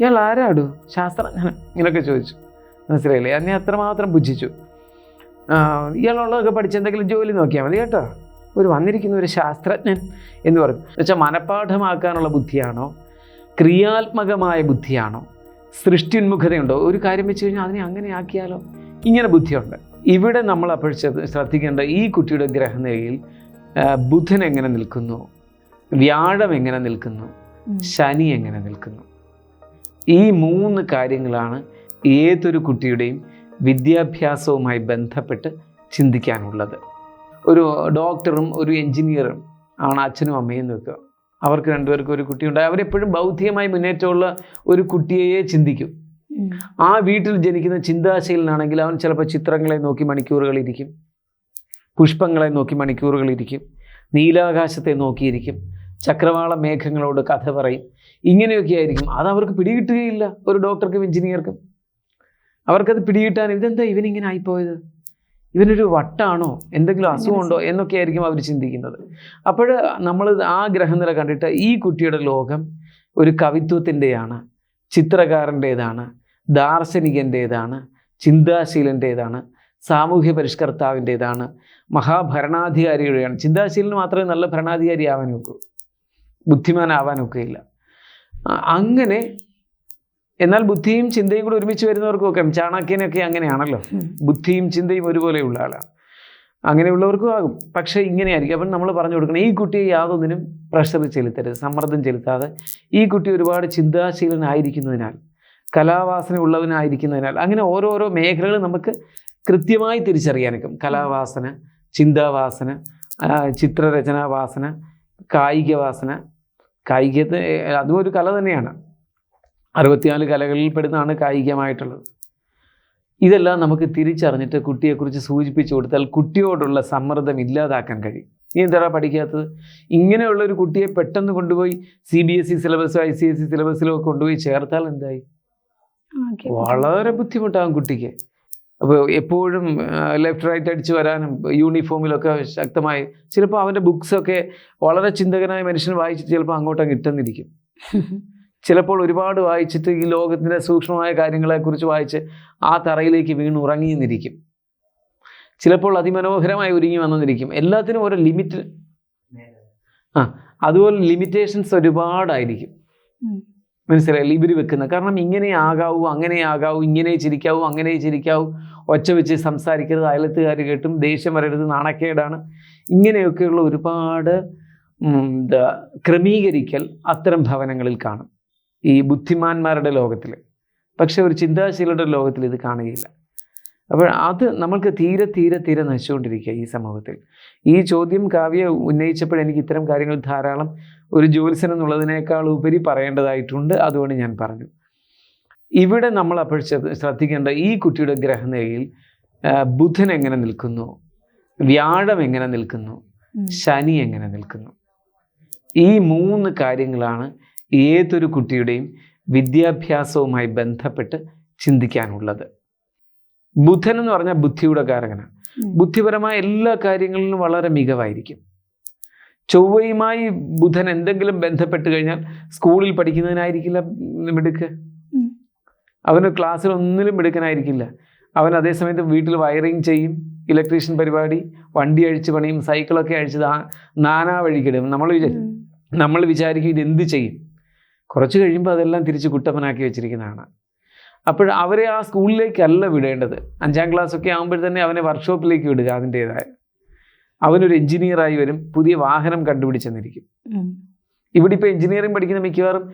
ഇയാൾ ആരാടു ശാസ്ത്രജ്ഞൻ ഇങ്ങനെയൊക്കെ ചോദിച്ചു. മനസ്സിലായില്ലേ? എന്നെ അത്രമാത്രം പുച്ഛിച്ചു ആ, ഇയാളുള്ളതൊക്കെ പഠിച്ച് എന്തെങ്കിലും ജോലി നോക്കിയാൽ മതി കേട്ടോ. ഒരു വന്നിരിക്കുന്ന ഒരു ശാസ്ത്രജ്ഞൻ എന്ന് പറഞ്ഞു എന്നുവെച്ചാൽ മനഃപ്പാഠമാക്കാനുള്ള ബുദ്ധിയാണോ? ക്രിയാത്മകമായ ബുദ്ധിയാണോ? സൃഷ്ടിന്മുഖതയുണ്ടോ ഒരു കാര്യം വെച്ച് കഴിഞ്ഞാൽ അതിനെ അങ്ങനെ ആക്കിയാലോ? ഇങ്ങനെ ബുദ്ധിയുണ്ട്. ഇവിടെ നമ്മൾ അപ്പോൾ ശ്രദ്ധിക്കേണ്ട ഈ കുട്ടിയുടെ ഗ്രഹനിലയിൽ ബുധൻ എങ്ങനെ നിൽക്കുന്നു? വ്യാഴം എങ്ങനെ നിൽക്കുന്നു? ശനി എങ്ങനെ നിൽക്കുന്നു? ഈ മൂന്ന് കാര്യങ്ങളാണ് ഏതൊരു കുട്ടിയുടെയും വിദ്യാഭ്യാസവുമായി ബന്ധപ്പെട്ട് ചിന്തിക്കാനുള്ളത്. ഒരു ഡോക്ടറും ഒരു എഞ്ചിനീയറും ആണ് അച്ഛനും അമ്മയും നിൽക്കുക വെക്കുക അവർക്ക് രണ്ടുപേർക്കും ഒരു കുട്ടിയുണ്ടായി അവരെപ്പോഴും ബൗദ്ധികമായി മുന്നേറ്റമുള്ള ഒരു കുട്ടിയെ ചിന്തിക്കും. ആ വീട്ടിൽ ജനിക്കുന്ന ചിന്താശീലനാണെങ്കിൽ അവൻ ചിലപ്പോൾ ചിത്രങ്ങളെ നോക്കി മണിക്കൂറുകൾ ഇരിക്കും. പുഷ്പങ്ങളെ നോക്കി മണിക്കൂറുകൾ ഇരിക്കും. നീലാകാശത്തെ നോക്കിയിരിക്കും. ചക്രവാള മേഘങ്ങളോട് കഥ പറയും. ഇങ്ങനെയൊക്കെ ആയിരിക്കും. അത് അവർക്ക് പിടികിട്ടുകയില്ല ഒരു ഡോക്ടർക്കും എഞ്ചിനീയർക്കും. അവർക്കത് പിടികിട്ടാൻ ഇതെന്താ ഇവനിങ്ങനെ ആയിപ്പോയത്? ഇവനൊരു വട്ടാണോ? എന്തെങ്കിലും അസുഖമുണ്ടോ? എന്നൊക്കെ ആയിരിക്കും അവർ ചിന്തിക്കുന്നത്. അപ്പോൾ നമ്മൾ ആ ഗ്രഹനില കണ്ടിട്ട് ഈ കുട്ടിയുടെ ലോകം ഒരു കവിത്വത്തിന്റെയാണ് ചിത്രകാരന്റേതാണ് ദാർശനികന്റേതാണ് ചിന്താശീലന്റേതാണ് സാമൂഹ്യ പരിഷ്കർത്താവിന്റേതാണ് മഹാഭരണാധികാരിയുടെയാണ്. ചിന്താശീലന് മാത്രമേ നല്ല ഭരണാധികാരി ആവാൻ ഒക്കൂ ബുദ്ധിമാനാവാൻ ഒക്കെയില്ല അങ്ങനെ എന്നാൽ ബുദ്ധിയും ചിന്തയും കൂടെ ഒരുമിച്ച് വരുന്നവർക്കൊക്കെ ചാണാക്യനൊക്കെ അങ്ങനെയാണല്ലോ. ബുദ്ധിയും ചിന്തയും ഒരുപോലെയുള്ള ആളാണ് അങ്ങനെയുള്ളവർക്കും ആകും. പക്ഷേ ഇങ്ങനെയായിരിക്കും. അപ്പം നമ്മൾ പറഞ്ഞു കൊടുക്കണം ഈ കുട്ടിയെ യാതൊന്നിനും പ്രഷർ ചെലുത്തരുത് സമ്മർദ്ദം ചെലുത്താതെ. ഈ കുട്ടി ഒരുപാട് ചിന്താശീലനായിരിക്കുന്നതിനാൽ കലാവാസന ഉള്ളവനായിരിക്കുന്നതിനാൽ അങ്ങനെ ഓരോരോ മേഖലകൾ നമുക്ക് കൃത്യമായി തിരിച്ചറിയാനൊക്കും. കലാവാസന ചിന്താവാസന ചിത്രരചനാവാസന ചിത്രരചനാ വാസന കായിക വാസന കായികത്തെ അതും ഒരു കല തന്നെയാണ്. അറുപത്തിനാല് കലകളിൽ പെടുന്നതാണ് കായികമായിട്ടുള്ളത്. ഇതെല്ലാം നമുക്ക് തിരിച്ചറിഞ്ഞിട്ട് കുട്ടിയെക്കുറിച്ച് സൂചിപ്പിച്ചു കൊടുത്താൽ കുട്ടിയോടുള്ള സമ്മർദ്ദം ഇല്ലാതാക്കാൻ കഴിയും. നീ എന്താ പഠിക്കാത്തത്? ഇങ്ങനെയുള്ള ഒരു കുട്ടിയെ പെട്ടെന്ന് കൊണ്ടുപോയി സി ബി എസ് ഇ സിലബസോ ഐ സി എസ് ഇ സിലബസിലോ കൊണ്ടുപോയി ചേർത്താൽ എന്തായി. വളരെ ബുദ്ധിമുട്ടാകും കുട്ടിക്ക്. അപ്പോൾ എപ്പോഴും ലെഫ്റ്റ് റൈറ്റ് അടിച്ച് വരാനും യൂണിഫോമിലൊക്കെ ശക്തമായി. ചിലപ്പോൾ അവന്റെ ബുക്സൊക്കെ വളരെ ചിന്തകനായ മനുഷ്യൻ വായിച്ചിട്ട് ചിലപ്പോൾ അങ്ങോട്ടങ്ങ് ഇട്ടെന്നിരിക്കും. ചിലപ്പോൾ ഒരുപാട് വായിച്ചിട്ട് ഈ ലോകത്തിന്റെ സൂക്ഷ്മമായ കാര്യങ്ങളെക്കുറിച്ച് വായിച്ച് ആ തറയിലേക്ക് വീണ് ഉറങ്ങിയെന്നിരിക്കും ചിലപ്പോൾ അതിമനോഹരമായി ഒരുങ്ങി വന്നെന്നിരിക്കും എല്ലാത്തിനും ഓരോ ലിമിറ്റ് ആ അതുപോലെ ലിമിറ്റേഷൻസ് ഒരുപാടായിരിക്കും. മനസ്സിലായില്ല? ഇവർ വെക്കുന്നത് കാരണം ഇങ്ങനെ ആകാവൂ അങ്ങനെ ആകാവൂ ഇങ്ങനെ ചിരിക്കാവൂ അങ്ങനെ ചിരിക്കാവൂ ഒച്ച വെച്ച് സംസാരിക്കരുത് അയലത്തുകാർ കേട്ടും ദേഷ്യം വരരുത് നാണക്കേടാണ്. ഇങ്ങനെയൊക്കെയുള്ള ഒരുപാട് എന്താ ക്രമീകരിക്കൽ അത്തരം ഭവനങ്ങളിൽ കാണും. ഈ ബുദ്ധിമാന്മാരുടെ ലോകത്തിൽ പക്ഷെ ഒരു ചിന്താശീലയുടെ ലോകത്തിൽ ഇത് കാണുകയില്ല. അപ്പോൾ അത് നമ്മൾക്ക് തീരെ തീരെ തീരെ നശിച്ചുകൊണ്ടിരിക്കുക ഈ സമൂഹത്തിൽ. ഈ ചോദ്യം കാവ്യ ഉന്നയിച്ചപ്പോൾ എനിക്ക് ഇത്തരം കാര്യങ്ങൾ ധാരാളം ഒരു ജ്യോത്സ്യൻ എന്നുള്ളതിനേക്കാൾ ഉപരി പറയേണ്ടതായിട്ടുണ്ട്. അതുകൊണ്ട് ഞാൻ പറഞ്ഞു. ഇവിടെ നമ്മൾ അപ്പോൾ ശ്രദ്ധിക്കേണ്ട ഈ കുട്ടിയുടെ ഗ്രഹനിലയിൽ ബുധൻ എങ്ങനെ നിൽക്കുന്നു? വ്യാഴം എങ്ങനെ നിൽക്കുന്നു? ശനി എങ്ങനെ നിൽക്കുന്നു? ഈ മൂന്ന് കാര്യങ്ങളാണ് ഏതൊരു കുട്ടിയുടെയും വിദ്യാഭ്യാസവുമായി ബന്ധപ്പെട്ട് ചിന്തിക്കാനുള്ളത്. ബുധൻ എന്ന് പറഞ്ഞാൽ ബുദ്ധിയുടെ കാരകനാണ്. ബുദ്ധിപരമായ എല്ലാ കാര്യങ്ങളിലും വളരെ മികവായിരിക്കും. ചൊവ്വയുമായി ബുധൻ എന്തെങ്കിലും ബന്ധപ്പെട്ട് കഴിഞ്ഞാൽ സ്കൂളിൽ പഠിക്കുന്നതിനായിരിക്കില്ല മിടുക്ക്. അവന് ക്ലാസ്സിൽ ഒന്നിലും മിടുക്കനായിരിക്കില്ല. അവൻ അതേസമയത്ത് വീട്ടിൽ വയറിങ് ചെയ്യും ഇലക്ട്രീഷ്യൻ പരിപാടി വണ്ടി അഴിച്ച് പണിയും സൈക്കിളൊക്കെ അഴിച്ച് നാനാ വഴിക്കിടും. നമ്മൾ നമ്മൾ വിചാരിക്കും ഇത് എന്ത് ചെയ്യും. കുറച്ച് കഴിയുമ്പോൾ അതെല്ലാം തിരിച്ച് കുട്ടപ്പനാക്കി വെച്ചിരിക്കുന്നതാണ്. അപ്പോൾ അവരെ ആ സ്കൂളിലേക്കല്ല വിടേണ്ടത്. അഞ്ചാം ക്ലാസ് ഒക്കെ ആകുമ്പോൾ തന്നെ അവനെ വർക്ക്ഷോപ്പിലേക്ക് വിടുക അതിന്റെതായ. അവനൊരു എഞ്ചിനീയറായി വരും പുതിയ വാഹനം കണ്ടുപിടിച്ചെന്നിരിക്കും. ഇവിടെ ഇപ്പോൾ എഞ്ചിനീയറിംഗ് പഠിക്കുന്ന മിക്കവാറും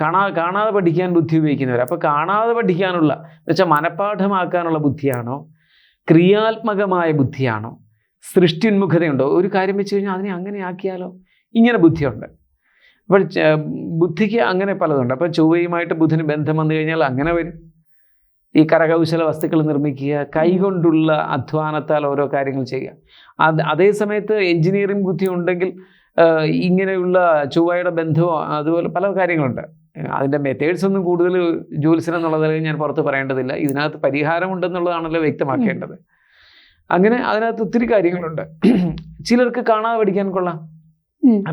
കാണാ കാണാതെ പഠിക്കാൻ ബുദ്ധി ഉപയോഗിക്കുന്നവർ അപ്പോൾ കാണാതെ പഠിക്കാനുള്ള വെച്ചാൽ മനഃപ്പാഠമാക്കാനുള്ള ബുദ്ധിയാണോ? ക്രിയാത്മകമായ ബുദ്ധിയാണോ? സൃഷ്ടിന്മുഖതയുണ്ടോ ഒരു കാര്യം വെച്ച് കഴിഞ്ഞാൽ അതിനെ അങ്ങനെ ആക്കിയാലോ? ഇങ്ങനെ ബുദ്ധിയുണ്ട്. അപ്പോൾ ബുദ്ധിക്ക് അങ്ങനെ പലതുണ്ട്. അപ്പോൾ ചൊവ്വയുമായിട്ട് ബുധന് ബന്ധം വന്നു കഴിഞ്ഞാൽ അങ്ങനെ വരും. ഈ കരകൗശല വസ്തുക്കൾ നിർമ്മിക്കുക കൈകൊണ്ടുള്ള അധ്വാനത്താൽ ഓരോ കാര്യങ്ങൾ ചെയ്യുക. അത് അതേ സമയത്ത് എഞ്ചിനീയറിംഗ് ബുദ്ധി ഉണ്ടെങ്കിൽ ഇങ്ങനെയുള്ള ചൊവ്വയുടെ ബന്ധമോ അതുപോലെ പല കാര്യങ്ങളുണ്ട്. അതിന്റെ മെത്തേഡ്സ് ഒന്നും കൂടുതൽ ജോലിസൻ എന്നുള്ളതിൽ ഞാൻ പുറത്ത് പറയേണ്ടതില്ല. ഇതിനകത്ത് പരിഹാരമുണ്ടെന്നുള്ളതാണല്ലോ വ്യക്തമാക്കേണ്ടത്. അങ്ങനെ അതിനകത്ത് ഒത്തിരി കാര്യങ്ങളുണ്ട്. ചിലർക്ക് കാണാതെ പഠിക്കാൻ കൊള്ളാം.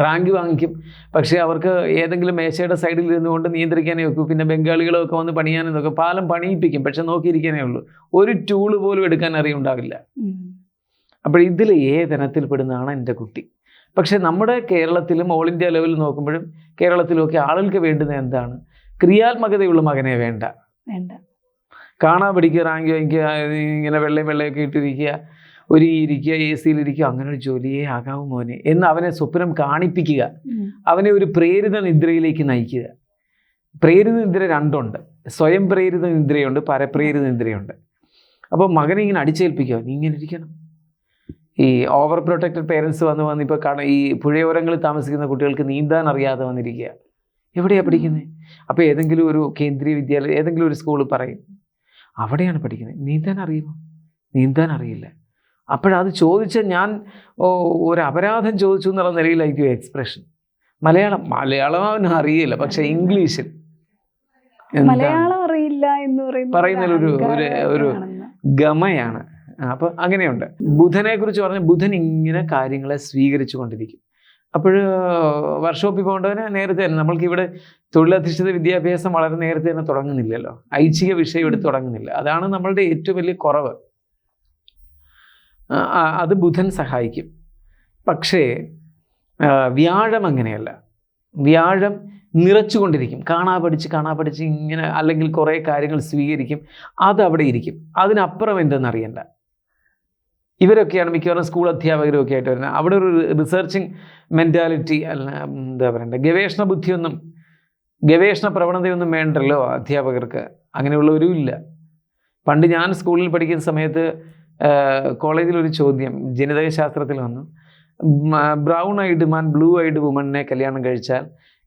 റാങ്ക് വാങ്ങിക്കും. പക്ഷേ അവർക്ക് ഏതെങ്കിലും മേശയുടെ സൈഡിൽ ഇരുന്നുകൊണ്ട് നിയന്ത്രിക്കാനേ ഒക്കൂ. പിന്നെ ബംഗാളികളൊക്കെ വന്ന് പണിയാനും നോക്കും പാലം പണിയിപ്പിക്കും. പക്ഷെ നോക്കിയിരിക്കാനേ ഉള്ളൂ. ഒരു ടൂൾ പോലും എടുക്കാൻ അറിയുണ്ടാവില്ല. അപ്പോൾ ഇതിൽ ഏതിനത്തിൽ പെടുന്നതാണ് എന്റെ കുട്ടി? പക്ഷേ നമ്മുടെ കേരളത്തിലും ഓൾ ഇന്ത്യ ലെവലിൽ നോക്കുമ്പോഴും കേരളത്തിലുമൊക്കെ ആളുകൾക്ക് വേണ്ടുന്നത് എന്താണ്? ക്രിയാത്മകതയുള്ള മകനെ വേണ്ട. വേണ്ട. കാണാൻ പഠിക്കുക റാങ്ക് വാങ്ങിക്കുക ഇങ്ങനെ വെള്ളയും വെള്ളയൊക്കെ ഇട്ടിരിക്കുക. ഒരുങ്ങിയിരിക്കുക എ സിയിലിരിക്കുക അങ്ങനെ ഒരു ജോലിയേ ആകാവൂ മോനെ. എന്ന് അവനെ സ്വപ്നം കാണിപ്പിക്കുക. അവനെ ഒരു പ്രേരിത നിദ്രയിലേക്ക് നയിക്കുക. പ്രേരിത നിദ്ര രണ്ടുണ്ട്. സ്വയം പ്രേരിത നിദ്രയുണ്ട് പരപ്രേരിത നിദ്രയുണ്ട്. അപ്പോൾ മകനെ ഇങ്ങനെ അടിച്ചേൽപ്പിക്കുക. നീ ഇങ്ങനെ ഇരിക്കണം. ഈ ഓവർ പ്രൊട്ടക്റ്റഡ് പേരൻസ് വന്ന് വന്ന് ഇപ്പോൾ കാണ ഈ പുഴയോരങ്ങളിൽ താമസിക്കുന്ന കുട്ടികൾക്ക് നീന്താൻ അറിയാതെ വന്നിരിക്കുക. എവിടെയാണ് പഠിക്കുന്നത് അപ്പോൾ ഏതെങ്കിലും ഒരു കേന്ദ്രീയ വിദ്യാലയം ഏതെങ്കിലും ഒരു സ്കൂളിൽ പറയും. അവിടെയാണ് പഠിക്കുന്നത് നീന്താൻ അറിയുമോ? നീന്താൻ അറിയില്ല. അപ്പോഴത് ചോദിച്ച ഞാൻ ഒരു അപരാധം ചോദിച്ചു എന്നുള്ള നിലയിലായിരിക്കും എക്സ്പ്രഷൻ മലയാളം മലയാളം അവന് അറിയില്ല പക്ഷെ ഇംഗ്ലീഷിൽ? മലയാളം അറിയില്ല എന്ന് പറയുന്നത് പറയുന്നതിലൊരു- ഒരു- ഒരു- ഗമയാണ്. അപ്പോൾ അങ്ങനെയുണ്ട്. ബുധനെ കുറിച്ച് പറഞ്ഞ ബുധൻ ഇങ്ങനെ കാര്യങ്ങളെ സ്വീകരിച്ചു കൊണ്ടിരിക്കും അപ്പോൾ വർക്ക്ഷോപ്പിൽ പോകേണ്ടവന് നേരത്തെ തന്നെ നമ്മൾക്ക് ഇവിടെ തൊഴിലധിഷ്ഠിത വിദ്യാഭ്യാസം വളരെ നേരത്തെ തന്നെ തുടങ്ങുന്നില്ലല്ലോ. ഐച്ഛിക വിഷയം എടുത്ത് തുടങ്ങുന്നില്ല. അതാണ് നമ്മളുടെ ഏറ്റവും വലിയ കുറവ്. അത് ബുധൻ സഹായിക്കും. പക്ഷേ വ്യാഴം അങ്ങനെയല്ല. വ്യാഴം നിറച്ചുകൊണ്ടിരിക്കും. കാണാ പഠിച്ച് കാണാ പഠിച്ച് ഇങ്ങനെ അല്ലെങ്കിൽ കുറേ കാര്യങ്ങൾ സ്വീകരിക്കും. അതവിടെ ഇരിക്കും. അതിനപ്പുറം എന്തെന്ന് അറിയണ്ട. ഇവരൊക്കെയാണ് മിക്കവാറും സ്കൂൾ അധ്യാപകരും ഒക്കെ ആയിട്ട് വരുന്നത്. അവിടെ ഒരു റിസർച്ചിങ് മെന്റാലിറ്റി അല്ല എന്താ പറയണ്ട ഗവേഷണ ബുദ്ധിയൊന്നും ഗവേഷണ പ്രവണതയൊന്നും വേണ്ടല്ലോ അധ്യാപകർക്ക്. അങ്ങനെയുള്ളവരും ഇല്ല. പണ്ട് ഞാൻ സ്കൂളിൽ പഠിക്കുന്ന സമയത്ത് കോളേജിൽ ഒരു ചോദ്യം. ജനിതക ശാസ്ത്രത്തിൽ വന്നു ബ്രൗൺ ഐഡ് മാൻ ബ്ലൂ ഐഡ് വുമണിനെ കല്യാണം കഴിച്ചാൽ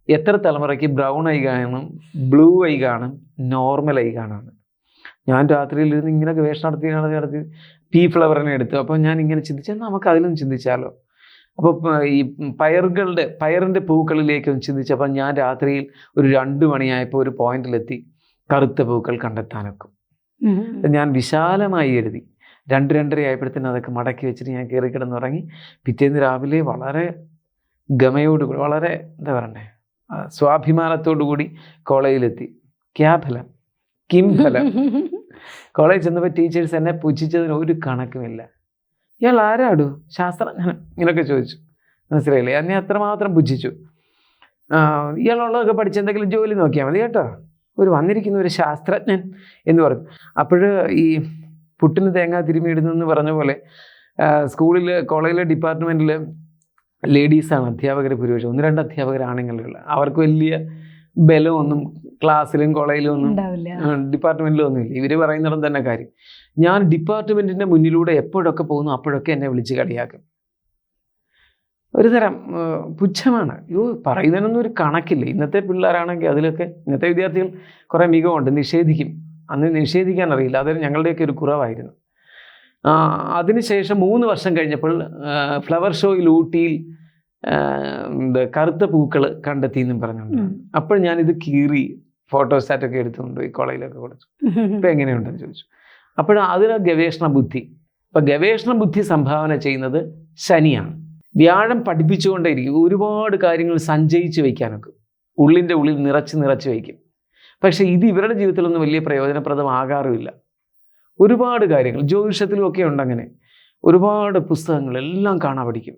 എത്ര തലമുറയ്ക്ക് ബ്രൗൺ ഐ കാണും ബ്ലൂ ഐ കാണും നോർമൽ ഐ കാണാണ് ഞാൻ രാത്രിയിൽ ഇരുന്ന് ഇങ്ങനെ ഗവേഷണം നടത്തി നടത്തി നടത്തി പീ ഫ്ലവറിനെ എടുത്തു. അപ്പോൾ ഞാൻ ഇങ്ങനെ ചിന്തിച്ചാൽ നമുക്ക് അതിലും ചിന്തിച്ചാലോ? അപ്പോൾ ഈ പയറുകളുടെ പയറിന്റെ പൂക്കളിലേക്കൊന്ന് ചിന്തിച്ചപ്പോൾ ഞാൻ രാത്രിയിൽ ഒരു രണ്ട് മണിയായപ്പോൾ ഒരു പോയിന്റിലെത്തി കറുത്ത പൂക്കൾ കണ്ടെത്താനൊക്കും. ഞാൻ വിശാലമായി എഴുതി. രണ്ട് രണ്ടര ആയപ്പോഴത്തേനും അതൊക്കെ മടക്കി വെച്ചിട്ട് ഞാൻ കയറി കിടന്നുറങ്ങി. പിറ്റേന്ന് രാവിലെ വളരെ ഗമയോടുകൂടി വളരെ എന്താ പറയണ്ടേ സ്വാഭിമാനത്തോടു കൂടി കോളേജിലെത്തി. ക്യാ ഫലം? കിം ഫലം? കോളേജ് ചെന്നപ്പോൾ ടീച്ചേഴ്സ് എന്നെ പുച്ഛിച്ചതിന് ഒരു കണക്കുമില്ല. ഇയാൾ ആരാടു? ശാസ്ത്രജ്ഞൻ? ഇങ്ങനെയൊക്കെ ചോദിച്ചു. മനസ്സിലായില്ലേ? എന്നെ അത്രമാത്രം പുച്ഛിച്ചു. ഇയാളുള്ളതൊക്കെ പഠിച്ച് എന്തെങ്കിലും ജോലി നോക്കിയാൽ മതി കേട്ടോ. ഒരു വന്നിരിക്കുന്ന ഒരു ശാസ്ത്രജ്ഞൻ എന്ന് പറഞ്ഞു. അപ്പോൾ ഈ പുട്ടിന് തേങ്ങ തിരുമിയിടുന്നെന്ന് പറഞ്ഞ പോലെ സ്കൂളിൽ കോളേജിലെ ഡിപ്പാർട്ട്മെന്റിൽ ലേഡീസാണ് അധ്യാപകർ ഭൂരിപക്ഷം. ഒന്ന് രണ്ട് അധ്യാപകരാണെങ്കിലുള്ള അവർക്ക് വലിയ ബലമൊന്നും ക്ലാസ്സിലും കോളേജിലും ഒന്നും ഉണ്ടാവില്ല. ഡിപ്പാർട്ട്മെന്റിലും ഒന്നുമില്ല. ഇവർ പറയുന്നിടം തന്നെ കാര്യം. ഞാൻ ഡിപ്പാർട്ട്മെന്റിന്റെ മുന്നിലൂടെ എപ്പോഴൊക്കെ പോകുന്നു അപ്പോഴൊക്കെ എന്നെ വിളിച്ച് കളിയാക്കും. ഒരു തരം പുച്ഛമാണ്. അയ്യോ പറയുന്നതിനൊന്നും ഒരു കണക്കില്ല. ഇന്നത്തെ പിള്ളേരാണെങ്കിൽ അതിലൊക്കെ ഇന്നത്തെ വിദ്യാർത്ഥികൾ കുറേ മികവുണ്ട് നിഷേധിക്കും. അന്ന് നിഷേധിക്കാൻ അറിയില്ല അതൊരു ഞങ്ങളുടെയൊക്കെ ഒരു കുറവായിരുന്നു. അതിനുശേഷം മൂന്ന് വർഷം കഴിഞ്ഞപ്പോൾ ഫ്ലവർ ഷോയിൽ ഊട്ടിയിൽ കറുത്ത പൂക്കൾ കണ്ടെത്തി എന്നും പറഞ്ഞുകൊണ്ട്. അപ്പോൾ ഞാനിത് കീറി ഫോട്ടോസ്റ്റാറ്റൊക്കെ എടുത്തുകൊണ്ട് ഈ കോളേജിലൊക്കെ കൊടുത്തു. ഇപ്പം എങ്ങനെയുണ്ടെന്ന് ചോദിച്ചു. അപ്പോൾ അതിന് ഗവേഷണ ബുദ്ധി. ഇപ്പം ഗവേഷണ ബുദ്ധി സംഭാവന ചെയ്യുന്നത് ശനിയാണ്. വ്യാഴം പഠിപ്പിച്ചുകൊണ്ടേയിരിക്കും. ഒരുപാട് കാര്യങ്ങൾ സഞ്ചയിച്ച് വയ്ക്കാനൊക്കെ. ഉള്ളിന്റെ ഉള്ളിൽ നിറച്ച് നിറച്ച് വയ്ക്കും. പക്ഷേ ഇത് ഇവരുടെ ജീവിതത്തിലൊന്നും വലിയ പ്രയോജനപ്രദമാകാറുമില്ല. ഒരുപാട് കാര്യങ്ങൾ ജ്യോതിഷത്തിലും ഉണ്ടങ്ങനെ. ഉണ്ട് ഒരുപാട് പുസ്തകങ്ങൾ എല്ലാം കാണാൻ പഠിക്കും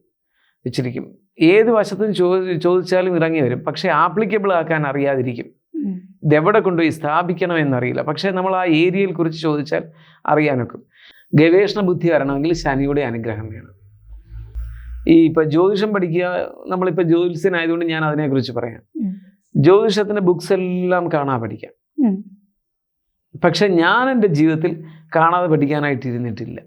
വെച്ചിരിക്കും. ഏത് വശത്തും ചോദി ചോദിച്ചാലും ഇറങ്ങി വരും. പക്ഷേ ആപ്ലിക്കബിൾ ആക്കാൻ അറിയാതിരിക്കും. ഇതെവിടെ കൊണ്ടുപോയി സ്ഥാപിക്കണമെന്നറിയില്ല. പക്ഷേ നമ്മൾ ആ ഏരിയയിൽ കുറിച്ച് ചോദിച്ചാൽ അറിയാനൊക്കും. ഗവേഷണ ബുദ്ധി വരണമെങ്കിൽ ശനിയുടെ അനുഗ്രഹം വേണം. ഈ ഇപ്പം ജ്യോതിഷം പഠിക്കുക നമ്മളിപ്പോൾ ജ്യോതിഷനായതുകൊണ്ട് ഞാൻ അതിനെക്കുറിച്ച് പറയാം. ജ്യോതിഷത്തിന്റെ ബുക്സ് എല്ലാം കാണാൻ പഠിക്കാം. പക്ഷെ ഞാൻ എന്റെ ജീവിതത്തിൽ കാണാതെ പഠിക്കാനായിട്ട് ഇരുന്നിട്ടില്ല.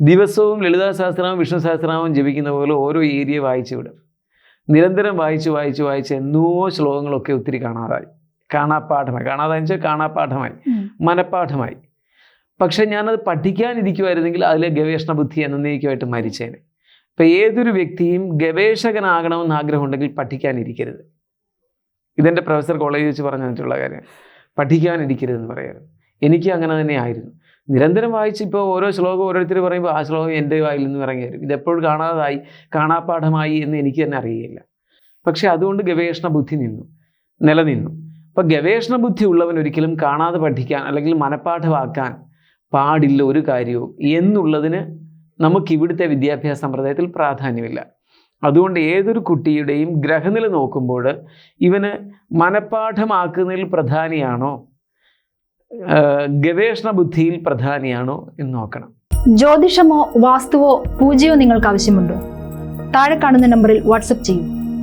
ദിവസവും ലളിതാ സഹസ്രനാമം വിഷ്ണു സഹസ്രനാമം ജപിക്കുന്ന പോലെ ഓരോ ഏരിയ വായിച്ചു വിടും. നിരന്തരം വായിച്ച് വായിച്ച് വായിച്ച് എന്നോ ശ്ലോകങ്ങളൊക്കെ ഒത്തിരി കാണാതായി. കാണാപ്പാഠമായി. കാണാതെ വെച്ചാൽ കാണാപ്പാഠമായി. മനപ്പാഠമായി മനഃപ്പാഠമായി. പക്ഷെ ഞാനത് പഠിക്കാനിരിക്കുമായിരുന്നെങ്കിൽ അതിലെ ഗവേഷണ ബുദ്ധി എന്നേക്കുമായിട്ട് മരിച്ചേനെ. ഇപ്പം ഏതൊരു വ്യക്തിയും ഗവേഷകനാകണമെന്ന് ആഗ്രഹമുണ്ടെങ്കിൽ പഠിക്കാനിരിക്കരുത്. ഇതെന്റെ പ്രൊഫസർ കോളേജിൽ വെച്ച് പറഞ്ഞു തന്നിട്ടുള്ള കാര്യം. പഠിക്കാനിരിക്കരുതെന്ന് പറയാറ് എനിക്ക് അങ്ങനെ തന്നെ ആയിരുന്നു. നിരന്തരം വായിച്ച് ഇപ്പോൾ ഓരോ ശ്ലോകം ഓരോരുത്തർ പറയുമ്പോൾ ആ ശ്ലോകം എന്റെ വായിൽ നിന്ന് ഇറങ്ങി വരും. ഇതെപ്പോഴും കാണാതായി കാണാപ്പാഠമായി എന്ന് എനിക്ക് തന്നെ അറിയില്ല. പക്ഷേ അതുകൊണ്ട് ഗവേഷണ ബുദ്ധി നിന്നു നിലനിന്നു. അപ്പോൾ ഗവേഷണ ബുദ്ധി ഉള്ളവൻ ഒരിക്കലും കാണാതെ പഠിക്കാൻ അല്ലെങ്കിൽ മനഃപ്പാഠമാക്കാൻ പാടില്ല ഒരു കാര്യവും. എന്നുള്ളതിന് നമുക്ക് ഇവിടുത്തെ വിദ്യാഭ്യാസ സമ്പ്രദായത്തിൽ പ്രാധാന്യമില്ല. അതുകൊണ്ട് ഏതൊരു കുട്ടിയുടെയും ഗ്രഹനില നോക്കുമ്പോൾ ഇവന് മനഃപ്പാഠമാക്കുന്നതിൽ പ്രധാനിയാണോ? ഗവേഷണ ബുദ്ധിയിൽ പ്രധാനിയാണോ എന്ന് നോക്കണം. ജ്യോതിഷമോ വാസ്തുവോ പൂജയോ നിങ്ങൾക്ക് ആവശ്യമുണ്ടോ? താഴെ കാണുന്ന നമ്പറിൽ വാട്സപ്പ് ചെയ്യൂ.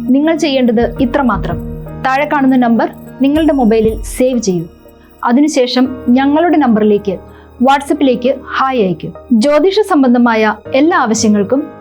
നിങ്ങൾ ചെയ്യേണ്ടത് ഇത്രമാത്രം താഴെ കാണുന്ന നമ്പർ നിങ്ങളുടെ മൊബൈലിൽ സേവ് ചെയ്യൂ. അതിനുശേഷം ഞങ്ങളുടെ നമ്പറിലേക്ക് വാട്സപ്പിലേക്ക് ഹായ് അയക്കൂ ജ്യോതിഷ സംബന്ധമായ എല്ലാ ആവശ്യങ്ങൾക്കും